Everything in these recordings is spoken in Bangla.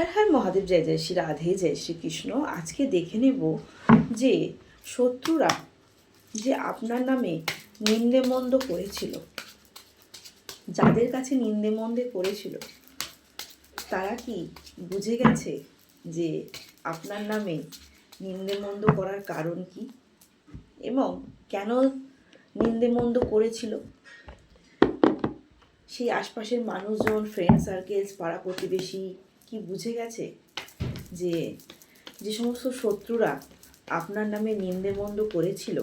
হর হর মহাদেব, জয় জয় শ্রী রাধে, জয় শ্রীকৃষ্ণ আজকে দেখে নেব যে শত্রুরা যে আপনার নামে নিন্দে মন্দ করেছিল, যাদের কাছে নিন্দে মন্দে করেছিল, তারা কি বুঝে গেছে যে আপনার নামে নিন্দে মন্দ করার কারণ কি? এবং কেন নিন্দে মন্দ করেছিল? সেই আশপাশের মানুষজন ফ্রেন্ড সার্কেলস পাড়া প্রতিবেশী কি বুঝে গেছে যে যে সমস্ত শত্রুরা আপনার নামে নিন্দে নিন্দেমন্দ করেছিল,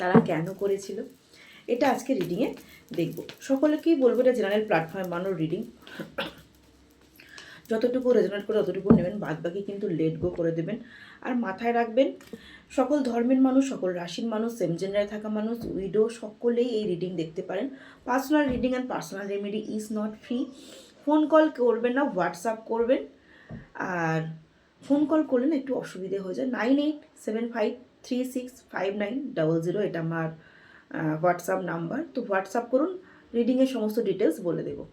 তারা কেন করেছিল? এটা আজকে রিডিংয়ে দেখব। সকলকেই বলব এটা জেনারেল প্ল্যাটফর্মে মানোর রিডিং যতটুকু রেজনেট করে ততটুকু নেবেন বাদ বাকি কিন্তু লেট গো করে দেবেন। আর মাথায় রাখবেন, সকল ধর্মের মানুষ, সকল রাশির মানুষ সেম জেন্ডারে থাকা মানুষ উইডো সকলেই এই রিডিং দেখতে পারেন। Personal reading and personal remedy is not free phone call করবেন না, হোয়াটসঅ্যাপ করবেন। আর ফোন কল করলেন একটু অসুবিধে হয়ে যায়। Nine eight seven five three six five nine double zero এটা আমার হোয়াটসঅ্যাপ নাম্বার। তো হোয়াটসঅ্যাপ করুন রিডিংয়ের সমস্ত ডিটেলস বলে দেবো।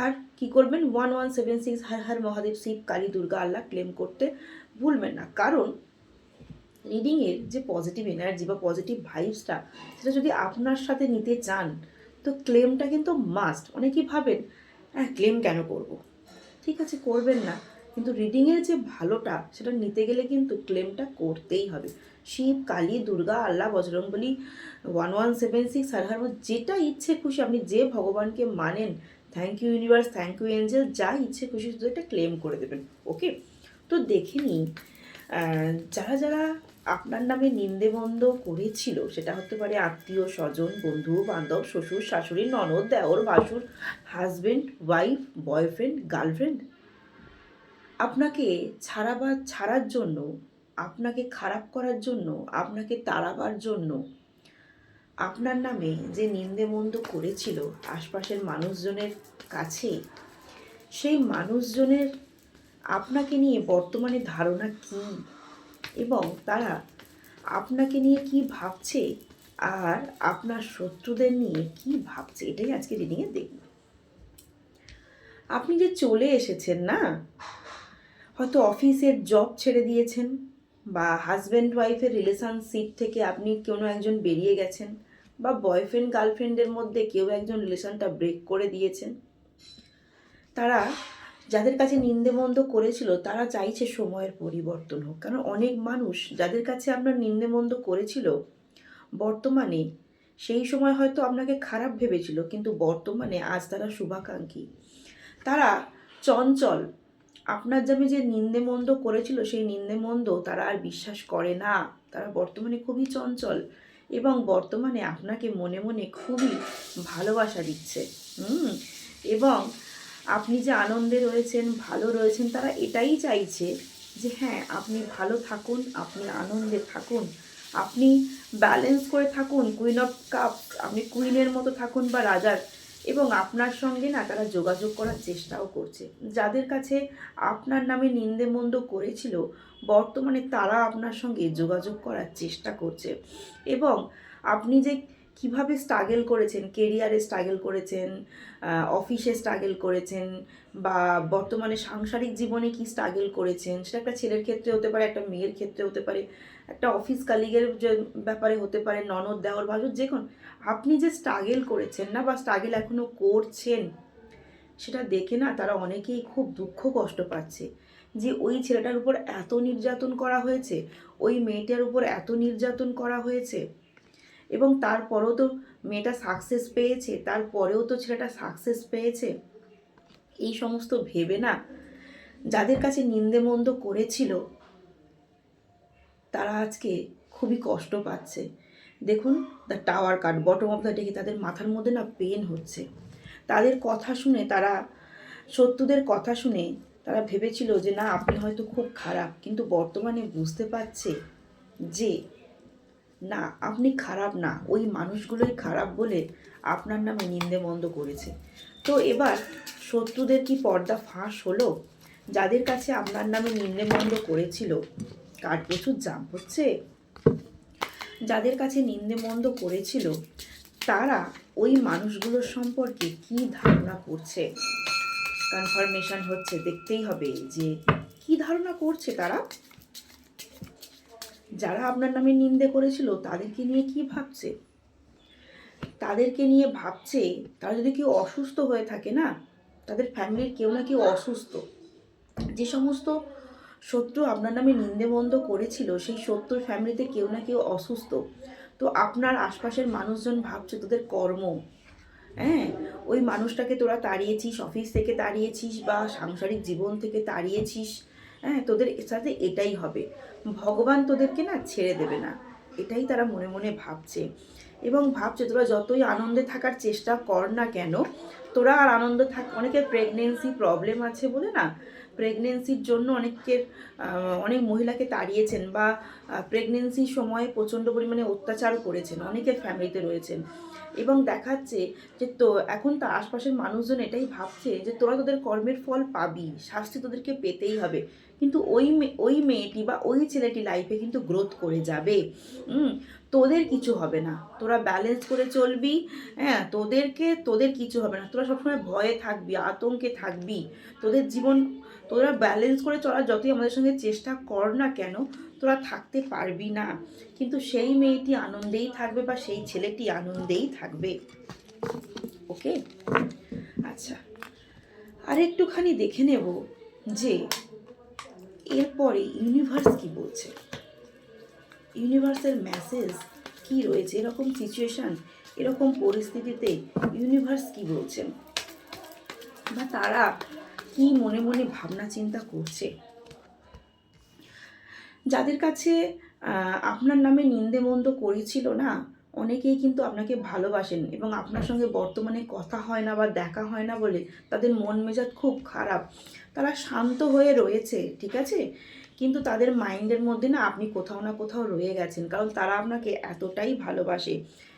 আর কি করবেন, one one seven six Har Har Mahadev Shiva, Kali Durga, Allah claim করতে ভুলবেন না। কারণ রিডিংয়ের যে পজিটিভ এনার্জি বা পজিটিভ ভাইবসটা সেটা যদি আপনার সাথে নিতে চান, তো ক্লেমটা কিন্তু মাস্ট অনেকেই ভাবেন হ্যাঁ ক্লেম কেন করব। ঠিক আছে, করবেন না। কিন্তু রিডিংয়ের যে ভালোটা, সেটা নিতে গেলে কিন্তু ক্লেমটা করতেই হবে। Shiva, Kali, Durga Allah Bajrangbali one one seven six Har Har যেটা ইচ্ছে খুশি, আপনি যে ভগবানকে মানেন thank you universe thank you angel যা ইচ্ছে খুশি, শুধু একটা ক্লেম করে দেবেন ওকে তো দেখে নিই যারা যারা আপনার নামে নিন্দেবন্ধ করেছিল। সেটা হতে পারে আত্মীয়, স্বজন, বন্ধু, বান্ধব, শ্বশুর, শাশুড়ি, ননদ, দেওর, ভাসুর হাজবেন্ড ওয়াইফ বয়ফ্রেন্ড গার্লফ্রেন্ড আপনাকে ছাড়াবার ছাড়ার জন্য, আপনাকে খারাপ করার জন্য, আপনাকে তাড়াবার জন্য আপনার নামে যে নিন্দে নিন্দেমন্দ করেছিল আশপাশের মানুষজনের কাছে, সেই মানুষজনের আপনাকে নিয়ে বর্তমানে ধারণা কী? এবং তারা আপনাকে নিয়ে কি ভাবছে আর আপনার শত্রুদের নিয়ে কি ভাবছে, এটাই আজকে রিডিংয়ে দেখব। আপনি যে চলে এসেছেন না, হয়তো অফিসের জব ছেড়ে দিয়েছেন বা হাজব্যান্ড ওয়াইফের রিলেশনশিপ থেকে আপনি কোনো একজন বেরিয়ে গেছেন বা বয়ফ্রেন্ড গার্লফ্রেন্ডের মধ্যে কেউ একজন রিলেশনটা ব্রেক করে দিয়েছেন। তারা যাদের কাছে নিন্দেমন্দ করেছিল, তারা চাইছে সময়ের পরিবর্তন হোক। কারণ অনেক মানুষ যাদের কাছে আপনার নিন্দেমন্দ করেছিল, বর্তমানে সেই সময় হয়তো আপনাকে খারাপ ভেবেছিল, কিন্তু বর্তমানে আজ তারা শুভাকাঙ্ক্ষী। তারা চঞ্চল, আপনার যাবে যে নিন্দে মন্দ করেছিল, সেই নিন্দে মন্দ তারা আর বিশ্বাস করে না। তারা বর্তমানে খুবই চঞ্চল এবং বর্তমানে আপনাকে মনে মনে খুবই ভালোবাসা দিচ্ছে। হুম? এবং আপনি যে আনন্দে রয়েছেন, ভালো রয়েছেন, তারা এটাই চাইছে যে হ্যাঁ আপনি ভালো থাকুন, আপনি আনন্দে থাকুন, আপনি ব্যালেন্স করে থাকুন কুইন অফ কাপ আপনি কুইনের মতো থাকুন বা রাজার। এবং আপনার সঙ্গে না তারা যোগাযোগ করার চেষ্টাও করছে। যাদের কাছে আপনার নামে নিন্দেমন্দ করেছিল, বর্তমানে তারা আপনার সঙ্গে যোগাযোগ করার চেষ্টা করছে। এবং আপনি যে কীভাবে স্ট্রাগল করেছেন? কেরিয়ারে স্ট্রাগল করেছেন? অফিসে স্ট্রাগল করেছেন? বা বর্তমানে সাংসারিক জীবনে কি স্ট্রাগল করেছেন? সেটা একটা ছেলের ক্ষেত্রে হতে পারে, একটা মেয়ের ক্ষেত্রে হতে পারে, একটা অফিস কালিগের ব্যাপারে হতে পারে, ননদ, দেওয়ার ভাজুর যে কোনো। আপনি যে স্ট্রাগল করেছেন না বা স্ট্রাগল এখনও করছেন, সেটা দেখে না তারা অনেকেই খুব দুঃখ কষ্ট পাচ্ছে। যে ওই ছেলেটার উপর এত নির্যাতন করা হয়েছে? ওই মেয়েটার উপর এত নির্যাতন করা হয়েছে? এবং তারপরেও তো মেয়েটা সাকসেস পেয়েছে, তারপরেও তো ছেলেটা সাকসেস পেয়েছে। এই সমস্ত ভেবে না যাদের কাছে নিন্দেমন্দ করেছিল, তারা আজকে খুবই কষ্ট পাচ্ছে। দেখুন the tower cut bottom of the ডেকে তাদের মাথার মধ্যে না পেন হচ্ছে। তাদের কথা শুনে, তারা, শত্রুদের কথা শুনে, তারা ভেবেছিল যে, না, আপনি হয়তো খুব খারাপ। কিন্তু বর্তমানে বুঝতে পারছে যে না, আপনি খারাপ না। ওই মানুষগুলোই খারাপ বলে আপনার নামে নিন্দে মন্দ করেছে। তো এবার শত্রুদের কি পর্দা ফাঁস হলো? যাদের কাছে আপনার নামে নিন্দে মন্দ করেছিল, কার প্রচুর জাম হচ্ছে? যাদের কাছে নিন্দে মন্দ করেছিল, তারা ওই মানুষগুলোর সম্পর্কে কি ধারণা করছে? কনফার্মেশন হচ্ছে, দেখতেই হবে যে কি ধারণা করছে তারা? যারা আপনার নামে নিন্দে করেছিল, তাদেরকে নিয়ে কি ভাবছে? তাদেরকে নিয়ে ভাবছে, তারা যদি কেউ অসুস্থ হয়ে থাকে না, তাদের ফ্যামিলির কেউ না কেউ অসুস্থ। যে সমস্ত শত্রু আপনার নামে নিন্দেবন্ধ করেছিল, সেই শত্রুর ফ্যামিলিতে কেউ না কেউ অসুস্থ। তো আপনার আশপাশের মানুষজন ভাবছে তোদের কর্ম। হ্যাঁ ওই মানুষটাকে তোরা তাড়িয়েছিস অফিস থেকে তাড়িয়েছিস বা সাংসারিক জীবন থেকে তাড়িয়েছিস হ্যাঁ তোদের সাথে এটাই হবে। ভগবান তোদেরকে না ছেড়ে দেবে না। এটাই তারা মনে মনে ভাবছে। এবং ভাবছে, তোরা যতই আনন্দে থাকার চেষ্টা কর না কেন, তোরা আর আনন্দ থাক, অনেকের প্রেগনেন্সি প্রবলেম আছে বলে না? প্রেগনেন্সির জন্য অনেকের অনেক মহিলাকে তাড়িয়েছেন বা প্রেগনেন্সির সময় প্রচণ্ড পরিমাণে অত্যাচার করেছেন, অনেকের ফ্যামিলিতে রয়েছেন। এবং দেখাচ্ছে যে তো এখন তার আশপাশের মানুষজন এটাই ভাবছে যে তোরা তোদের কর্মের ফল পাবি, শাস্তি তোদেরকে পেতেই হবে। কিন্তু ওই ওই মেয়েটি বা ওই ছেলেটি লাইফে কিন্তু গ্রোথ করে যাবে। তোদের কিছু হবে না। তোরা ব্যালেন্স করে চলবি হ্যাঁ তোদেরকে, তোদের কিছু হবে না। তোরা সবসময় ভয়ে থাকবি, আতঙ্কে থাকবি। তোদের জীবন, তোরা ব্যালেন্স করে চলার যতই আমাদের সঙ্গে চেষ্টা কর না কেন, তোরা থাকতে পারবি না। কিন্তু সেই মেয়েটি আনন্দেই থাকবে বা সেই ছেলেটি আনন্দেই থাকবে। ওকে আচ্ছা। আর একটুখানি দেখে নেব যে এরপরে ইউনিভার্স কি বলছে? ইউনিভার্সের মেসেজ কি রয়েছে? এরকম সিচুয়েশন এরকম পরিস্থিতিতে ইউনিভার্স কি বলছেন বা তারা কি মনে মনে ভাবনা চিন্তা করছে? যাদের কাছে আপনার নামে নিন্দে মন্দ করেছিল না অনেকেই কিন্তু আপনাকে ভালোবাসেন এবং আপনার সঙ্গে বর্তমানে কথা হয় না বা দেখা হয় না বলে তাদের মন মেজাজ খুব খারাপ। তারা শান্ত হয়ে রয়েছে, ঠিক আছে? কিন্তু তাদের মাইন্ডের মধ্যে না আপনি কোথাও না কোথাও রয়ে গেছেন, কারণ তারা আপনাকে এতটাই ভালোবাসে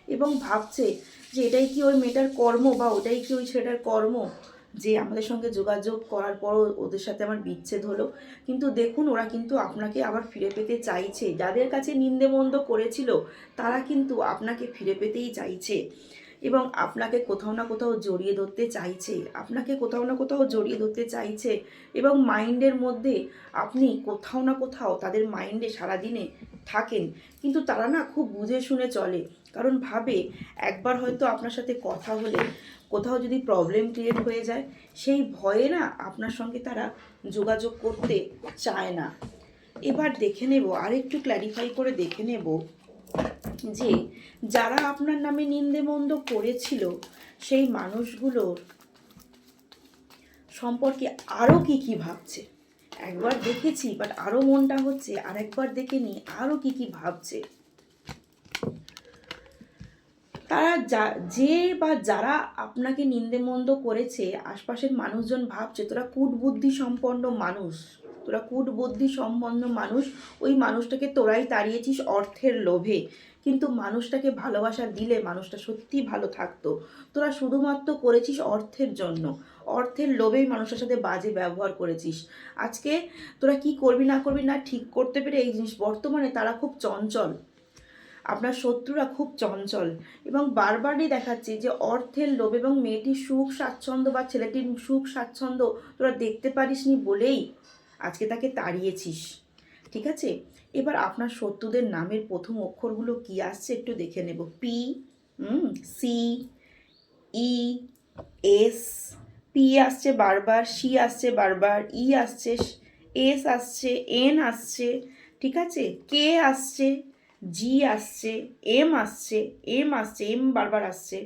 এবং ভাবছে যে এটাই কি ওই মেয়েটার কর্ম বা ওটাই কি ওই ছেলেটার কর্ম? যে আমাদের সঙ্গে যোগাযোগ করার পরও ওদের সাথে আমার বিচ্ছেদ হলো। কিন্তু দেখুন, ওরা কিন্তু আপনাকে আবার ফিরে পেতে চাইছে। যাদের কাছে নিন্দেমন্দ করেছিল, তারা কিন্তু আপনাকে ফিরে পেতেই চাইছে। এবং আপনাকে কোথাও না কোথাও জড়িয়ে ধরতে চাইছে। আপনাকে কোথাও না কোথাও জড়িয়ে ধরতে চাইছে। এবং মাইন্ডের মধ্যে আপনি কোথাও না কোথাও তাদের মাইন্ডে সারাদিনে থাকেন, কিন্তু তারা না খুব বুঝে শুনে চলে। কারণ ভাবে, একবার হয়তো আপনার সাথে কথা হলে, কোথাও যদি প্রবলেম ক্রিয়েট হয়ে যায়, সেই ভয়ে না আপনার সঙ্গে তারা যোগাযোগ করতে চায় না। এবার দেখে নেব, আরেকটু ক্ল্যারিফাই করে দেখে নেব যে, যারা আপনার নামে নিন্দে মন্দ করেছিল, সেই মানুষগুলোর সম্পর্কে আরও কি কি ভাবছে? একবার দেখেছি বাট আরও মনটা হচ্ছে আর একবার দেখে নি আরও কি কি ভাবছে। তারা যা, যে বা যারা আপনাকে নিন্দেমন্দ করেছে, আশপাশের মানুষজন ভাবছে, তোরা কূটবুদ্ধি সম্পন্ন মানুষ, তোরা কূটবুদ্ধি সম্পন্ন মানুষ, ওই মানুষটাকে তোরাই তাড়িয়েছিস অর্থের লোভে। কিন্তু মানুষটাকে ভালোবাসা দিলে মানুষটা সত্যিই ভালো থাকতো। তোরা শুধুমাত্র করেছিস অর্থের জন্য। অর্থের লোভেই মানুষের সাথে বাজে ব্যবহার করেছিস। আজকে তোরা কি করবি না করবি না ঠিক করতে পেরে এই জিনিস বর্তমানে তারা খুব চঞ্চল। আপনার শত্রুরা খুব চঞ্চল এবং বারবারই দেখাচ্ছে যে অর্থের লোভ এবং মেয়েটির সুখ স্বাচ্ছন্দ্য বা ছেলেটির সুখ স্বাচ্ছন্দ্য তোরা দেখতে পারিসনি বলেই আজকে তাকে তাড়িয়েছিস। ঠিক আছে? এবার আপনার শত্রুদের নামের প্রথম অক্ষরগুলো কি আসছে একটু দেখে নেব। P C, E, S P আসছে বারবার সি আসছে বারবার ই আসছে এস আসছে এন আসছে, ঠিক আছে? কে আসছে জি আসছে এম আসছে এম আসছে এম বারবার আসছে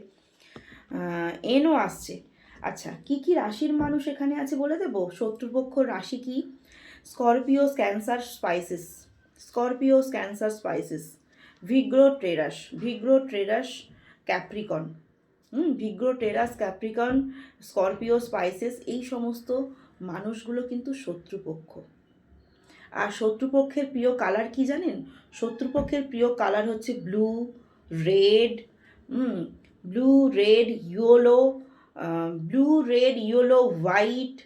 এনও আসছে। আচ্ছা কি কি রাশির মানুষ এখানে আছে বলে দেবো? শত্রুপক্ষ রাশি কি? Scorpio cancer spices Scorpio cancer spices ভিগ্রো ট্রেরাস ভিগ্রো ট্রেরাস Capricorn হুম, ভিগ্রো, টেরাস, ক্যাপ্রিকন, স্করপিও, স্পাইসেস এই সমস্ত মানুষগুলো কিন্তু শত্রুপক্ষ। আর শত্রুপক্ষের প্রিয় কালার কি জানেন? শত্রুপক্ষের প্রিয় কালার হচ্ছে blue, red blue, red, yellow blue, red, yellow, white,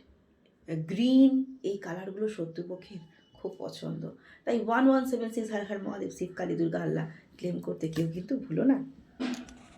green এই কালারগুলো শত্রুপক্ষের খুব পছন্দ। তাই one one seven six Har Har Mahadev Shiva Kali Durga Allah claim করতে কেউ কিন্তু ভুলো না।